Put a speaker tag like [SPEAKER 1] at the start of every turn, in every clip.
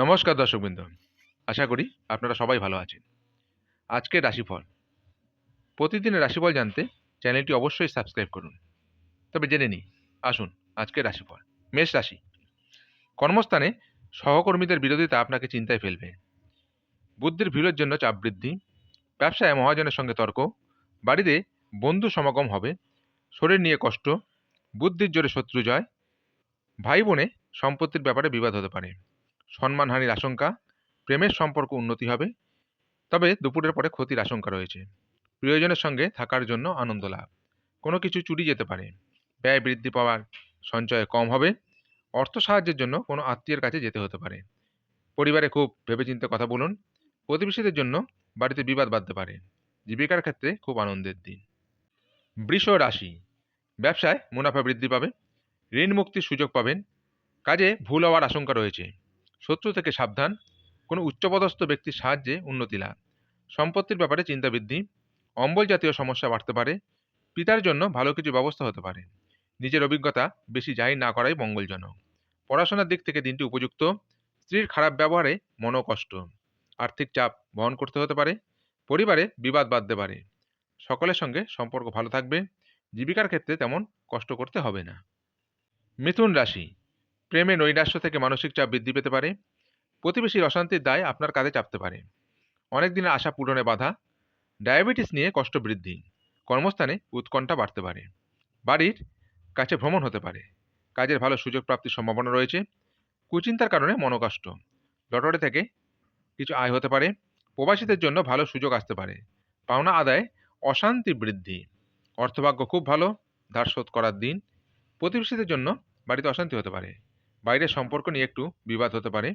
[SPEAKER 1] নমস্কার দর্শকবৃন্দ। আশা করি আপনারা সবাই ভালো আছেন। আজকের রাশিফল। প্রতিদিনের রাশিফল জানতে চ্যানেলটি অবশ্যই সাবস্ক্রাইব করুন। তবে জেনে নিই, আসুন আজকের রাশিফল। মেষ রাশি। কর্মস্থানে সহকর্মীদের বিরোধিতা আপনাকে চিন্তায় ফেলবে। বুদ্ধির ভিড়ের জন্য চাপ বৃদ্ধি, ব্যবসায় মহাজনের সঙ্গে তর্ক, বাড়িতে বন্ধু সমাগম হবে, শরীর নিয়ে কষ্ট, বুদ্ধির জোরে শত্রু জয়, ভাই বোনে সম্পত্তির ব্যাপারে বিবাদ হতে পারে। সম্মানহানির আশঙ্কা, প্রেমের সম্পর্ক উন্নতি হবে, তবে দুপুরের পরে ক্ষতির আশঙ্কা রয়েছে। প্রিয়জনের সঙ্গে থাকার জন্য আনন্দ লাভ। কোনো কিছু চুরি যেতে পারে। ব্যয় বৃদ্ধি পাওয়ার সঞ্চয় কম হবে। অর্থ সাহায্যের জন্য কোনো আত্মীয়ের কাছে যেতে হতে পারে। পরিবারে খুব ভেবেচিন্তে কথা বলুন। প্রতিবেশীদের জন্য বাড়িতে বিবাদ বাঁধতে পারে। জীবিকার ক্ষেত্রে খুব আনন্দের দিন। বৃষ রাশি। ব্যবসায় মুনাফা বৃদ্ধি পাবে। ঋণ মুক্তির সুযোগ পাবেন। কাজে ভুল হওয়ার আশঙ্কা রয়েছে। শত্রু থেকে সাবধান, কোনো উচ্চপদস্থ ব্যক্তির সাহায্যে উন্নতি লাভ। সম্পত্তির ব্যাপারে চিন্তা বৃদ্ধি, অম্বল জাতীয় সমস্যা বাড়তে পারে, পিতার জন্য ভালো কিছু ব্যবস্থা হতে পারে। নিজের অভিজ্ঞতা বেশি জাহির না করাই মঙ্গলজনক। পড়াশোনার দিক থেকে দিনটি উপযুক্ত, স্ত্রীর খারাপ ব্যবহারে মনোকষ্ট আর্থিক চাপ বহন করতে হতে পারে, পরিবারে বিবাদ বাঁধতে পারে। সকলের সঙ্গে সম্পর্ক ভালো থাকবে, জীবিকার ক্ষেত্রে তেমন কষ্ট করতে হবে না। মিথুন রাশি প্রেমে নৈরাশ্য থেকে মানসিক চাপ বৃদ্ধি পেতে পারে। প্রতিবেশীর অশান্তির দায় আপনার কাঁধে চাপতে পারে। অনেক দিনের আশা পূরণে বাধা। ডায়াবেটিস নিয়ে কষ্ট বৃদ্ধি। কর্মস্থানে উৎকণ্ঠা বাড়তে পারে। বাড়ির কাছে ভ্রমণ হতে পারে। কাজের ভালো সুযোগ প্রাপ্তির সম্ভাবনা রয়েছে। কুচিন্তার কারণে মনোকষ্ট। লটারি থেকে কিছু আয় হতে পারে। প্রবাসীদের জন্য ভালো সুযোগ আসতে পারে। পাওনা আদায় অশান্তি বৃদ্ধি। অর্থভাগ্য খুব ভালো। ধার শোধ করার দিন। প্রতিবেশীদের জন্য বাড়িতে অশান্তি হতে পারে। বাইরের সম্পর্ক নিয়ে একটু বিবাদ হতে পারে।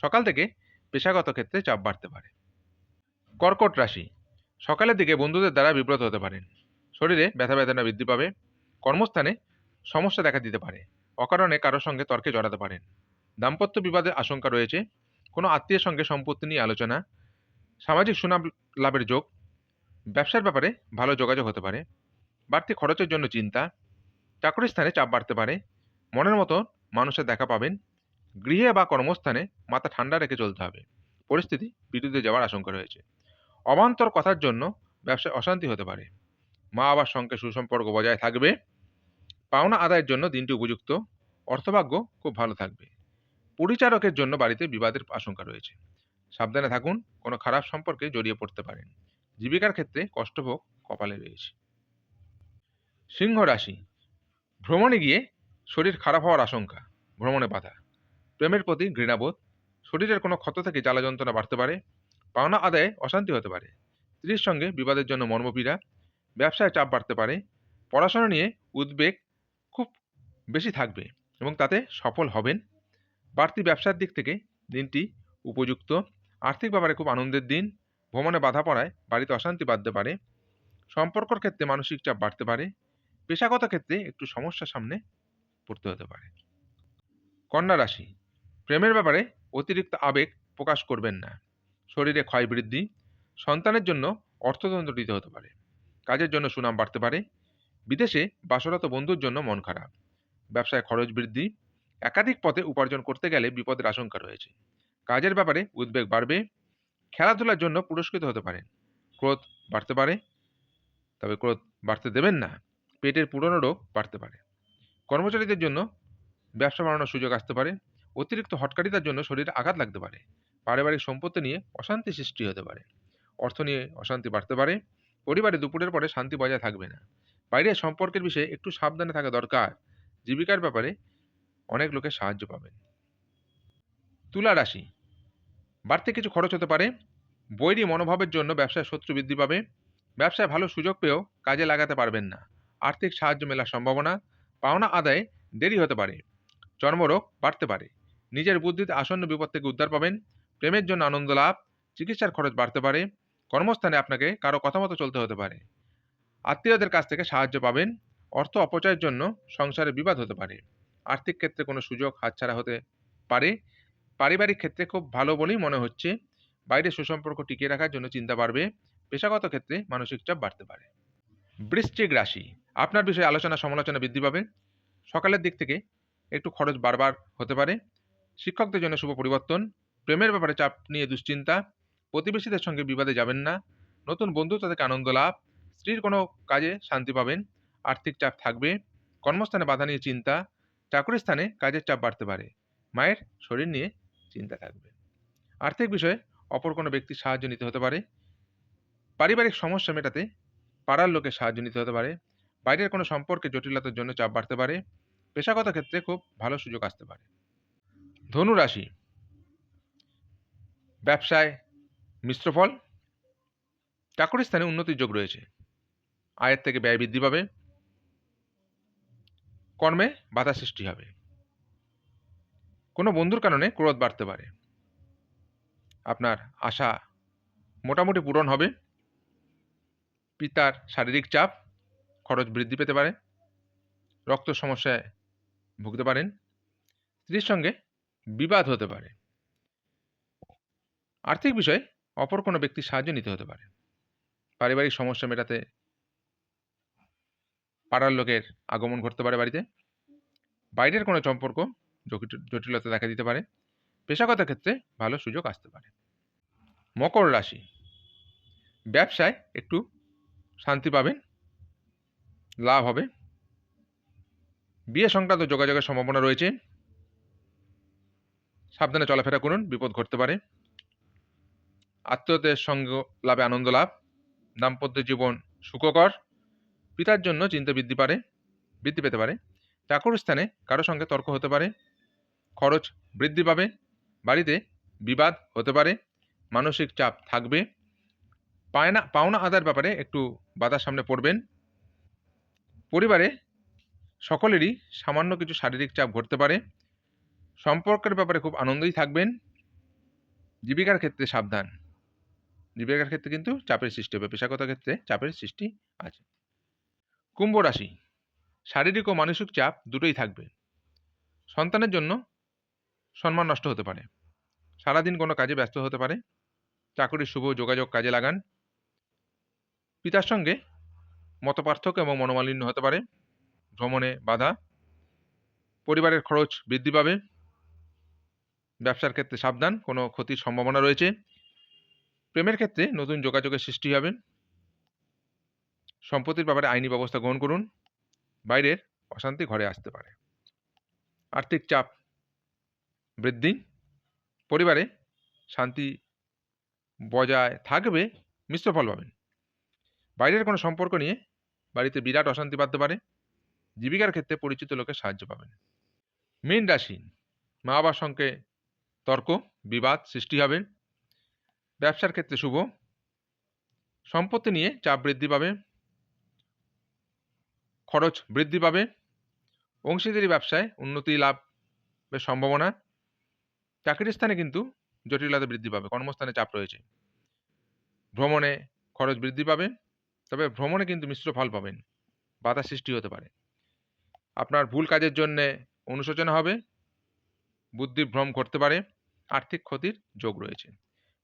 [SPEAKER 1] সকাল থেকে পেশাগত ক্ষেত্রে চাপ বাড়তে পারে। কর্কট রাশি, সকালের দিকে বন্ধুদের দ্বারা বিব্রত হতে পারেন শরীরে ব্যথা বেদনা বৃদ্ধি পাবে। কর্মস্থানে সমস্যা দেখা দিতে পারে। অকারণে কারোর সঙ্গে তর্কে জড়াতে পারেন। দাম্পত্য বিবাদের আশঙ্কা রয়েছে। কোনো আত্মীয়ের সঙ্গে সম্পত্তি নিয়ে আলোচনা, সামাজিক সুনাম লাভের যোগ, ব্যবসার ব্যাপারে ভালো যোগাযোগ হতে পারে। বাড়তি খরচের জন্য চিন্তা চাকরি স্থানে চাপ বাড়তে পারে। মনের মতো মানুষের দেখা পাবেন, গৃহে বা কর্মস্থানে মাথা ঠান্ডা রেখে চলতে হবে। পরিস্থিতি বিরুদ্ধে যাওয়ার আশঙ্কা রয়েছে। অবান্তর কথার জন্য ব্যবসায় অশান্তি হতে পারে। মা বাবার সঙ্গে সুসম্পর্ক বজায় থাকবে। পাওনা আদায়ের জন্য দিনটি উপযুক্ত। অর্থভাগ্য খুব ভালো থাকবে। পরিচারকের জন্য বাড়িতে বিবাদের আশঙ্কা রয়েছে। সাবধানে থাকুন, কোনো খারাপ সম্পর্কে জড়িয়ে পড়তে পারেন। জীবিকার ক্ষেত্রে কষ্টভোগ কপালে রয়েছে। সিংহ রাশি। ভ্রমণে গিয়ে শরীর খারাপ হওয়ার আশঙ্কা, ভ্রমণে বাধা। প্রেমের প্রতি ঘৃণাবোধ, শরীরের কোনো ক্ষত থেকে জ্বালা যন্ত্রণা বাড়তে পারে, পাওনা আদায়ে অশান্তি হতে পারে। স্ত্রীর সঙ্গে বিবাদের জন্য মর্মপীড়া, ব্যবসায় চাপ বাড়তে পারে, পড়াশোনা নিয়ে উদ্বেগ খুব বেশি থাকবে এবং তাতে সফল হবেন। বাড়তি ব্যবসার দিক থেকে দিনটি উপযুক্ত, আর্থিক ব্যাপারে খুব আনন্দের দিন, ভ্রমণে বাধা পড়ায় বাড়িতে অশান্তি বাঁধতে পারে, সম্পর্কর ক্ষেত্রে মানসিক চাপ বাড়তে পারে, পেশাগত ক্ষেত্রে একটু সমস্যার সামনে পড়তে হতে পারে। কন্যা রাশি, প্রেমের ব্যাপারে অতিরিক্ত আবেগ প্রকাশ করবেন না। শরীরে ক্ষয় বৃদ্ধি, সন্তানের জন্য অর্থতন্ত্র দিতে হতে পারে। কাজের জন্য সুনাম বাড়তে পারে। বিদেশে বাসরত বন্ধুর জন্য মন খারাপ। ব্যবসায় খরচ বৃদ্ধি, একাধিক পথে উপার্জন করতে গেলে বিপদের আশঙ্কা রয়েছে। কাজের ব্যাপারে উদ্বেগ বাড়বে। খেলাধুলার জন্য পুরস্কৃত হতে পারেন। ক্রোধ বাড়তে পারে। তবে ক্রোধ বাড়তে দেবেন না। পেটের পুরনো রোগ বাড়তে পারে। কর্মচারীদের জন্য ব্যবসা বাড়ানোর সুযোগ আসতে পারে, অতিরিক্ত হটকারিতার জন্য শরীরে আঘাত লাগতে পারে, পারিবারিক সম্পত্তি নিয়ে অশান্তি সৃষ্টি হতে পারে, অর্থ নিয়ে অশান্তি বাড়তে পারে, পরিবারে দুপুরের পরে শান্তি বজায় থাকবে না। বাইরের সম্পর্কের বিষয়ে একটু সাবধানে থাকা দরকার, জীবিকার ব্যাপারে অনেক লোকের সাহায্য পাবেন। তুলা রাশি, বাড়তে কিছু খরচ হতে পারে, বৈরী মনোভাবের জন্য ব্যবসায় শত্রু বৃদ্ধি পাবে, ব্যবসায় ভালো সুযোগ পেয়েও কাজে লাগাতে পারবেন না, আর্থিক সাহায্য মেলার সম্ভাবনা পাওনা আদায়ে দেরি হতে পারে, চর্মরোগ বাড়তে পারে। নিজের বুদ্ধিতে আসন্ন বিপদ থেকে উদ্ধার পাবেন, প্রেমের জন্য আনন্দ লাভ, চিকিৎসার খরচ বাড়তে পারে, কর্মস্থানে আপনাকে কারও কথা মতো চলতে হতে পারে। আত্মীয়দের কাছ থেকে সাহায্য পাবেন, অর্থ অপচয়ের জন্য সংসারে বিবাদ হতে পারে। আর্থিক ক্ষেত্রে কোনো সুযোগ হাতছাড়া হতে পারে। পারিবারিক ক্ষেত্রে খুব ভালো বলেই মনে হচ্ছে, বাইরে সুসম্পর্ক টিকিয়ে রাখার জন্য চিন্তা বাড়বে, পেশাগত ক্ষেত্রে মানসিক চাপ বাড়তে পারে। বৃশ্চিক রাশি আপনার বিষয়ে আলোচনা সমালোচনা বৃদ্ধি পাবে। সকালের দিক থেকে একটু খরচ বারবার হতে পারে। শিক্ষকদের জন্য শুভ পরিবর্তন। প্রেমের ব্যাপারে চাপ নিয়ে দুশ্চিন্তা। প্রতিবেশীদের সঙ্গে বিবাদে যাবেন না। নতুন বন্ধু তাদেরকে আনন্দ লাভ। স্ত্রীর কোনো কাজে শান্তি পাবেন। আর্থিক চাপ থাকবে। কর্মস্থানে বাধা নিয়ে চিন্তা। চাকরি স্থানে কাজের চাপ বাড়তে পারে। মায়ের শরীর নিয়ে চিন্তা থাকবে। আর্থিক বিষয়ে অপর কোনো ব্যক্তির সাহায্য নিতে হতে পারে। পারিবারিক সমস্যা মেটাতে পাড়ার লোকের সাহায্য নিতে হতে পারে। বাইরের কোনো সম্পর্কে জটিলতার জন্য চাপ বাড়তে পারে। পেশাগত ক্ষেত্রে খুব ভালো সুযোগ আসতে পারে। ধনু রাশি। ব্যবসায় মিশ্র ফল। চাকরি স্থানে উন্নতির যোগ রয়েছে। আয়ের থেকে ব্যয় বৃদ্ধি পাবে। কর্মে বাধা সৃষ্টি হবে। কোনো বন্ধুর কারণে ক্রোধ বাড়তে পারে। আপনার আশা মোটামুটি পূরণ হবে। পিতার শারীরিক চাপ খরচ বৃদ্ধি পেতে পারে, রক্ত সমস্যায় ভুগতে পারেন, স্ত্রীর সঙ্গে বিবাদ হতে পারে। আর্থিক বিষয়ে অপর কোনো ব্যক্তির সাহায্য নিতে হতে পারে। পারিবারিক সমস্যা মেটাতে পাড়ার লোকের আগমন ঘটতে পারে বাড়িতে। বাইরের কোনো সম্পর্ক জটিলতা দেখা দিতে পারে। পেশাগত ক্ষেত্রে ভালো সুযোগ আসতে পারে। মকর রাশি। ব্যবসায় একটু শান্তি পাবেন লাভ হবে। বিয়ে সংক্রান্ত যোগাযোগের সম্ভাবনা রয়েছে। সাবধানে চলাফেরা করুন, বিপদ ঘটতে পারে। আত্মীয়দের সঙ্গ লাভে আনন্দ লাভ। দাম্পত্য জীবন সুখকর। পিতার জন্য চিন্তা বৃদ্ধি পারে, বৃদ্ধি পেতে পারে। চাকর স্থানে কারও সঙ্গে তর্ক হতে পারে। খরচ বৃদ্ধি পাবে। বাড়িতে বিবাদ হতে পারে। মানসিক চাপ থাকবে। পায়না, পাওনা আদার ব্যাপারে একটু বাধার সামনে পড়বেন। পরিবারে সকলেরই সামান্য কিছু শারীরিক চাপ ঘটতে পারে। সম্পর্কের ব্যাপারে খুব আনন্দই থাকবেন। জীবিকার ক্ষেত্রে সাবধান। জীবিকার ক্ষেত্রে কিন্তু চাপের সৃষ্টি হবে, পেশাগত ক্ষেত্রে চাপের সৃষ্টি আছে। কুম্ভ রাশি, শারীরিক ও মানসিক চাপ দুটোই থাকবে। সন্তানের জন্য সম্মান নষ্ট হতে পারে। সারাদিন কোনো কাজে ব্যস্ত হতে পারে। চাকরির শুভ যোগাযোগ কাজে লাগান। পিতার সঙ্গে মতপার্থক্য এবং মনোমালিন্য হতে পারে। ভ্রমণে বাধা। পরিবারের খরচ বৃদ্ধি পাবে। ব্যবসার ক্ষেত্রে সাবধান, কোনো ক্ষতির সম্ভাবনা রয়েছে। প্রেমের ক্ষেত্রে নতুন যোগাযোগের সৃষ্টি হবে। সম্পত্তির ব্যাপারে আইনি ব্যবস্থা গ্রহণ করুন। বাইরের অশান্তি ঘরে আসতে পারে। আর্থিক চাপ বৃদ্ধি। পরিবারে শান্তি বজায় থাকবে, মিশ্র ফল পাবেন। বাইরের কোনো সম্পর্ক নিয়ে বাড়িতে বিরাট অশান্তি বাঁধতে পারে, জীবিকার ক্ষেত্রে পরিচিত লোকের সাহায্য পাবেন। মীন রাশি, মা বাবার সঙ্গে তর্ক, বিবাদ সৃষ্টি হবে। ব্যবসার ক্ষেত্রে শুভ। সম্পত্তি নিয়ে চাপ বৃদ্ধি পাবে। খরচ বৃদ্ধি পাবে। অংশীদারি ব্যবসায় উন্নতি লাভের সম্ভাবনা। চাকরির স্থানে কিন্তু জটিলতা বৃদ্ধি পাবে, কর্মস্থানে চাপ রয়েছে। ভ্রমণে খরচ বৃদ্ধি পাবে। তবে ভ্রমণে কিন্তু মিশ্র ফল পাবেন, বাধা সৃষ্টি হতে পারে। আপনার ভুল কাজের জন্যে অনুশোচনা হবে বুদ্ধি ভ্রম করতে পারে, আর্থিক ক্ষতির যোগ রয়েছে।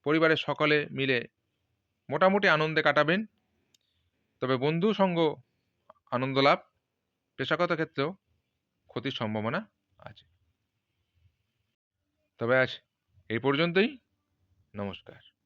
[SPEAKER 1] পরিবারের সকলে মিলে মোটামুটি আনন্দে কাটাবেন, তবে বন্ধু সঙ্গ আনন্দ লাভ, পেশাগত ক্ষেত্রেও ক্ষতির সম্ভাবনা আছে। তবে আজ এই পর্যন্তই, নমস্কার।